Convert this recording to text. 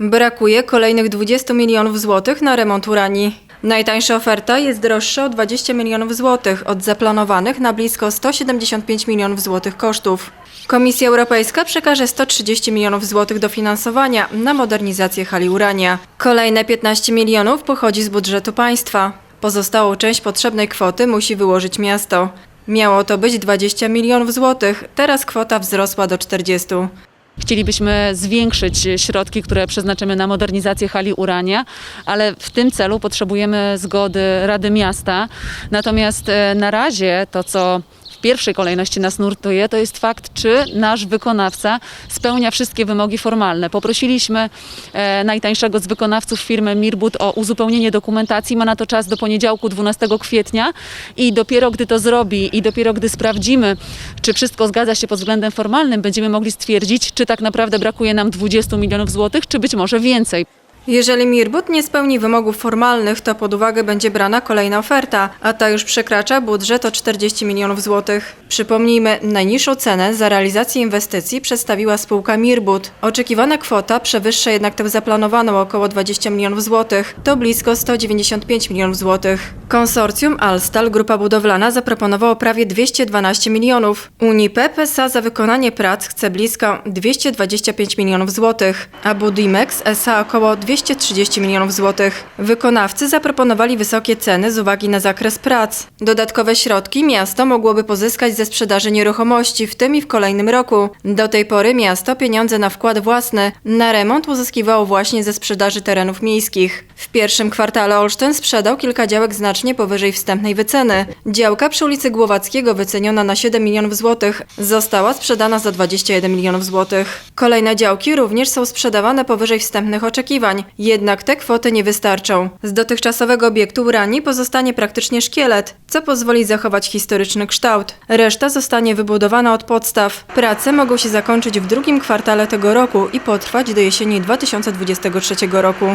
Brakuje kolejnych 20 milionów złotych na remont Urani. Najtańsza oferta jest droższa o 20 milionów złotych od zaplanowanych na blisko 175 milionów złotych kosztów. Komisja Europejska przekaże 130 milionów złotych dofinansowania na modernizację hali Urania. Kolejne 15 milionów pochodzi z budżetu państwa. Pozostałą część potrzebnej kwoty musi wyłożyć miasto. Miało to być 20 milionów złotych, teraz kwota wzrosła do 40. Chcielibyśmy zwiększyć środki, które przeznaczymy na modernizację hali Urania, ale w tym celu potrzebujemy zgody Rady Miasta. Natomiast e, na razie to, co pierwszej kolejności nas nurtuje, to jest fakt, czy nasz wykonawca spełnia wszystkie wymogi formalne. Poprosiliśmy e, najtańszego z wykonawców firmy Mirbut o uzupełnienie dokumentacji. Ma na to czas do poniedziałku 12 kwietnia i dopiero gdy to zrobi i dopiero gdy sprawdzimy, czy wszystko zgadza się pod względem formalnym, będziemy mogli stwierdzić, czy tak naprawdę brakuje nam 20 milionów złotych, czy być może więcej. Jeżeli Mirbut nie spełni wymogów formalnych, to pod uwagę będzie brana kolejna oferta, a ta już przekracza budżet o 40 milionów złotych. Przypomnijmy, najniższą cenę za realizację inwestycji przedstawiła spółka Mirbut. Oczekiwana kwota przewyższa jednak tę zaplanowaną około 20 milionów złotych, to blisko 195 milionów złotych. Konsorcjum Alstal, grupa budowlana, zaproponowało prawie 212 milionów. Unipep SA za wykonanie prac chce blisko 225 milionów złotych, a Budimex SA około 230 milionów złotych. Wykonawcy zaproponowali wysokie ceny z uwagi na zakres prac. Dodatkowe środki miasto mogłoby pozyskać ze sprzedaży nieruchomości w tym i w kolejnym roku. Do tej pory miasto pieniądze na wkład własny na remont uzyskiwało właśnie ze sprzedaży terenów miejskich. W pierwszym kwartale Olsztyn sprzedał kilka działek znacznie powyżej wstępnej wyceny. Działka przy ulicy Głowackiego wyceniona na 7 milionów złotych została sprzedana za 21 milionów złotych. Kolejne działki również są sprzedawane powyżej wstępnych oczekiwań, jednak te kwoty nie wystarczą. Z dotychczasowego obiektu Urani pozostanie praktycznie szkielet, co pozwoli zachować historyczny kształt. Reszta zostanie wybudowana od podstaw. Prace mogą się zakończyć w drugim kwartale tego roku i potrwać do jesieni 2023 roku.